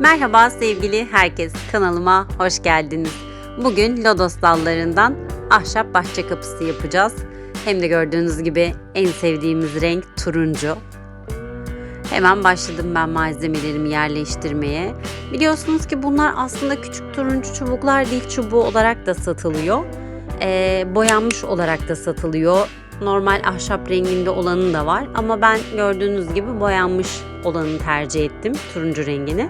Merhaba sevgili herkes kanalıma hoş geldiniz. Bugün lodos dallarından ahşap bahçe kapısı yapacağız. Hem de gördüğünüz gibi en sevdiğimiz renk turuncu. Hemen başladım ben malzemelerimi yerleştirmeye. Biliyorsunuz ki bunlar aslında küçük turuncu çubuklar değil çubuğu olarak da satılıyor. Ee, boyanmış olarak da satılıyor. Normal ahşap renginde olanı da var ama ben gördüğünüz gibi boyanmış olanı tercih ettim turuncu rengini.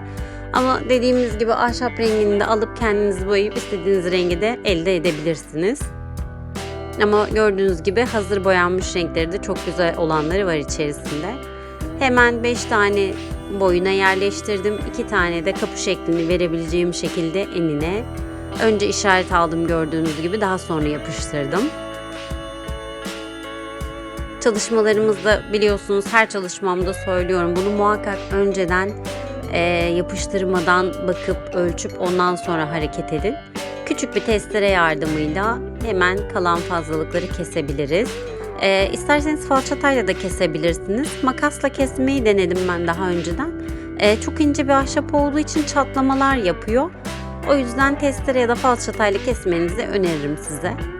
Ama dediğimiz gibi ahşap rengini de alıp kendiniz boyayıp istediğiniz rengi de elde edebilirsiniz. Ama gördüğünüz gibi hazır boyanmış renkleri de çok güzel olanları var içerisinde. Hemen 5 tane boyuna yerleştirdim. 2 tane de kapı şeklini verebileceğim şekilde enine. Önce işaret aldım gördüğünüz gibi daha sonra yapıştırdım. Çalışmalarımızda biliyorsunuz her çalışmamda söylüyorum bunu muhakkak önceden e, yapıştırmadan bakıp ölçüp ondan sonra hareket edin. Küçük bir testere yardımıyla hemen kalan fazlalıkları kesebiliriz. E, isterseniz falçatayla da kesebilirsiniz. Makasla kesmeyi denedim ben daha önceden. E, çok ince bir ahşap olduğu için çatlamalar yapıyor. O yüzden testere ya da falçatayla kesmenizi öneririm size.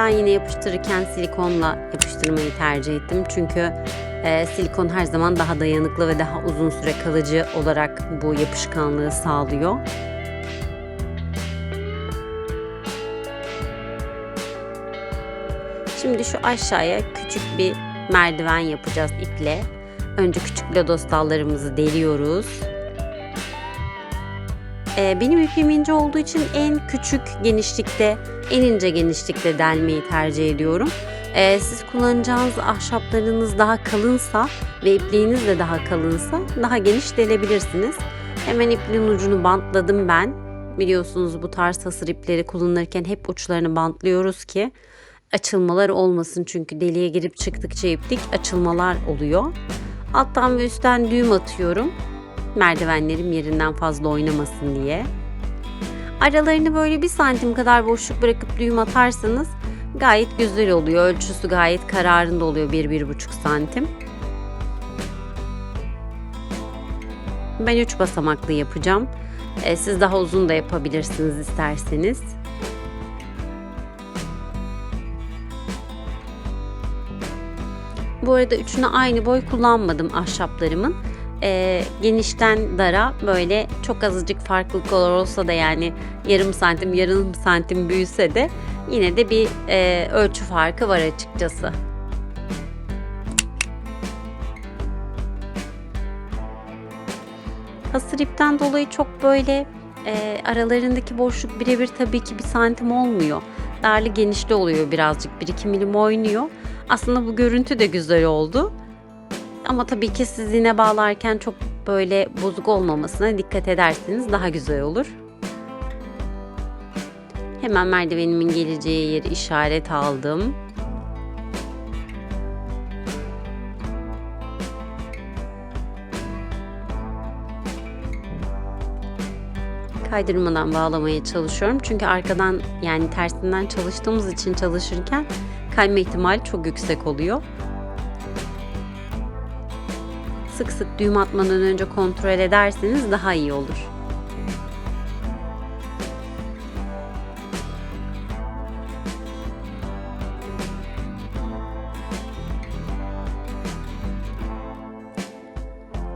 Ben yine yapıştırırken silikonla yapıştırmayı tercih ettim. Çünkü e, silikon her zaman daha dayanıklı ve daha uzun süre kalıcı olarak bu yapışkanlığı sağlıyor. Şimdi şu aşağıya küçük bir merdiven yapacağız iple. Önce küçük lodos dallarımızı deliyoruz. Ee, benim ipim ince olduğu için en küçük genişlikte, en ince genişlikte delmeyi tercih ediyorum. Ee, siz kullanacağınız ahşaplarınız daha kalınsa ve ipliğiniz de daha kalınsa daha geniş delebilirsiniz. Hemen ipliğin ucunu bantladım ben. Biliyorsunuz bu tarz hasır ipleri kullanırken hep uçlarını bantlıyoruz ki açılmalar olmasın. Çünkü deliğe girip çıktıkça iplik açılmalar oluyor. Alttan ve üstten düğüm atıyorum merdivenlerim yerinden fazla oynamasın diye. Aralarını böyle bir santim kadar boşluk bırakıp düğüm atarsanız gayet güzel oluyor. Ölçüsü gayet kararında oluyor 1-1,5 santim. Ben 3 basamaklı yapacağım. E, siz daha uzun da yapabilirsiniz isterseniz. Bu arada üçüne aynı boy kullanmadım ahşaplarımın e, genişten dara böyle çok azıcık farklılıklar olsa da yani yarım santim yarım santim büyüse de yine de bir e, ölçü farkı var açıkçası. Hasır ipten dolayı çok böyle e, aralarındaki boşluk birebir tabii ki bir santim olmuyor. Darlı genişli oluyor birazcık. 1-2 milim oynuyor. Aslında bu görüntü de güzel oldu. Ama tabii ki siz yine bağlarken çok böyle bozuk olmamasına dikkat ederseniz daha güzel olur. Hemen merdivenimin geleceği yeri işaret aldım. kaydırmadan bağlamaya çalışıyorum. Çünkü arkadan yani tersinden çalıştığımız için çalışırken kayma ihtimali çok yüksek oluyor sık sık düğüm atmadan önce kontrol ederseniz daha iyi olur.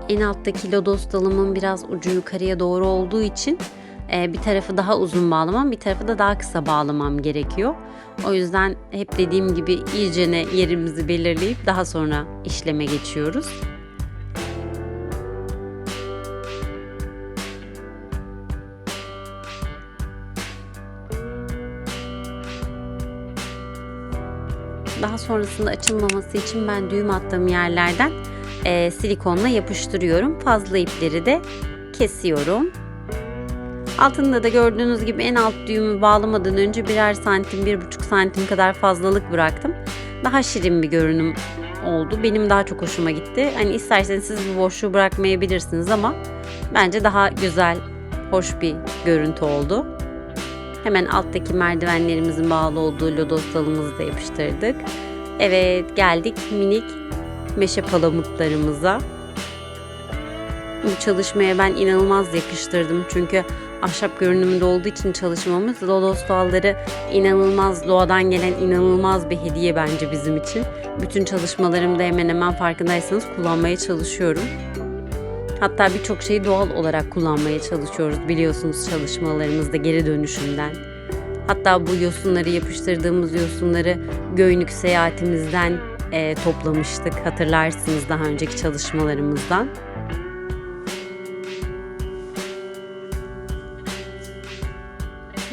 En alttaki lodos dalımın biraz ucu yukarıya doğru olduğu için e, bir tarafı daha uzun bağlamam, bir tarafı da daha kısa bağlamam gerekiyor. O yüzden hep dediğim gibi iyicene yerimizi belirleyip daha sonra işleme geçiyoruz. Daha sonrasında açılmaması için ben düğüm attığım yerlerden e, silikonla yapıştırıyorum. Fazla ipleri de kesiyorum. Altında da gördüğünüz gibi en alt düğümü bağlamadan önce birer santim, bir buçuk santim kadar fazlalık bıraktım. Daha şirin bir görünüm oldu. Benim daha çok hoşuma gitti. Hani isterseniz siz bu boşluğu bırakmayabilirsiniz ama bence daha güzel, hoş bir görüntü oldu. Hemen alttaki merdivenlerimizin bağlı olduğu lodos dalımızı da yapıştırdık. Evet geldik minik meşe palamutlarımıza. Bu çalışmaya ben inanılmaz yakıştırdım çünkü ahşap görünümünde olduğu için çalışmamız lodos dalları inanılmaz doğadan gelen inanılmaz bir hediye bence bizim için. Bütün çalışmalarımda hemen hemen farkındaysanız kullanmaya çalışıyorum. Hatta birçok şeyi doğal olarak kullanmaya çalışıyoruz biliyorsunuz çalışmalarımızda geri dönüşümden. Hatta bu yosunları yapıştırdığımız yosunları Göynük seyahatimizden e, toplamıştık hatırlarsınız daha önceki çalışmalarımızdan.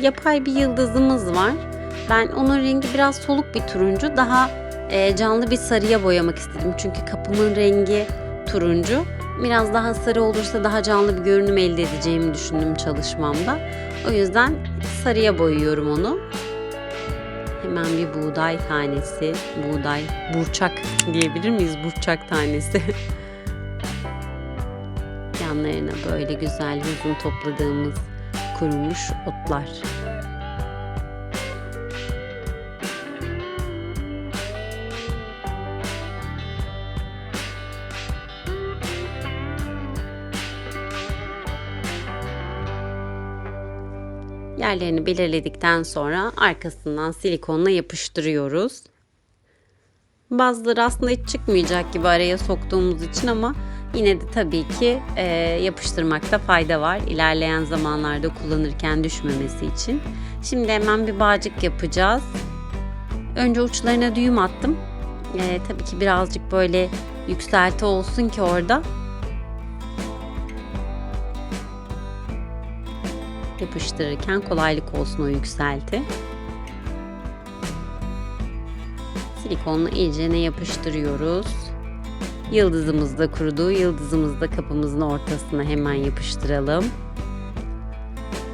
Yapay bir yıldızımız var. Ben onun rengi biraz soluk bir turuncu. Daha e, canlı bir sarıya boyamak istedim. Çünkü kapımın rengi turuncu. Biraz daha sarı olursa daha canlı bir görünüm elde edeceğimi düşündüm çalışmamda. O yüzden sarıya boyuyorum onu. Hemen bir buğday tanesi, buğday, burçak diyebilir miyiz? Burçak tanesi. Yanlarına böyle güzel uzun topladığımız kurumuş otlar. Yerlerini belirledikten sonra arkasından silikonla yapıştırıyoruz. Bazıları aslında hiç çıkmayacak gibi araya soktuğumuz için ama yine de tabii ki e, yapıştırmakta fayda var. İlerleyen zamanlarda kullanırken düşmemesi için. Şimdi hemen bir bağcık yapacağız. Önce uçlarına düğüm attım. E, tabii ki birazcık böyle yükselti olsun ki orada yapıştırırken kolaylık olsun o yükselti. Silikonla iyice ne yapıştırıyoruz. Yıldızımız da kurudu. Yıldızımızı da kapımızın ortasına hemen yapıştıralım.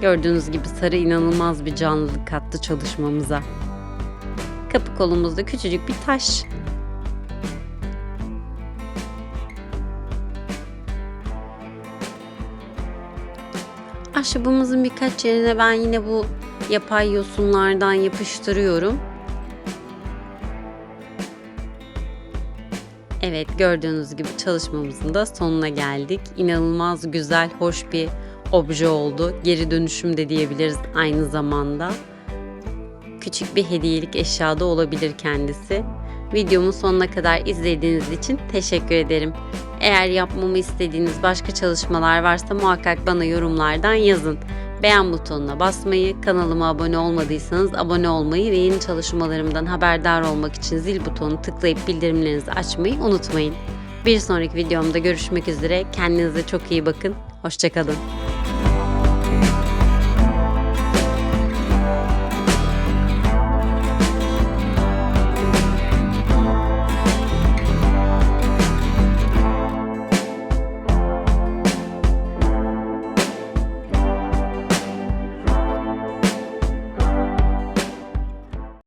Gördüğünüz gibi sarı inanılmaz bir canlılık kattı çalışmamıza. Kapı kolumuzda küçücük bir taş. Ahşabımızın birkaç yerine ben yine bu yapay yosunlardan yapıştırıyorum. Evet gördüğünüz gibi çalışmamızın da sonuna geldik. İnanılmaz güzel, hoş bir obje oldu. Geri dönüşüm de diyebiliriz aynı zamanda. Küçük bir hediyelik eşya da olabilir kendisi. Videomun sonuna kadar izlediğiniz için teşekkür ederim. Eğer yapmamı istediğiniz başka çalışmalar varsa muhakkak bana yorumlardan yazın. Beğen butonuna basmayı, kanalıma abone olmadıysanız abone olmayı ve yeni çalışmalarımdan haberdar olmak için zil butonunu tıklayıp bildirimlerinizi açmayı unutmayın. Bir sonraki videomda görüşmek üzere. Kendinize çok iyi bakın. Hoşçakalın.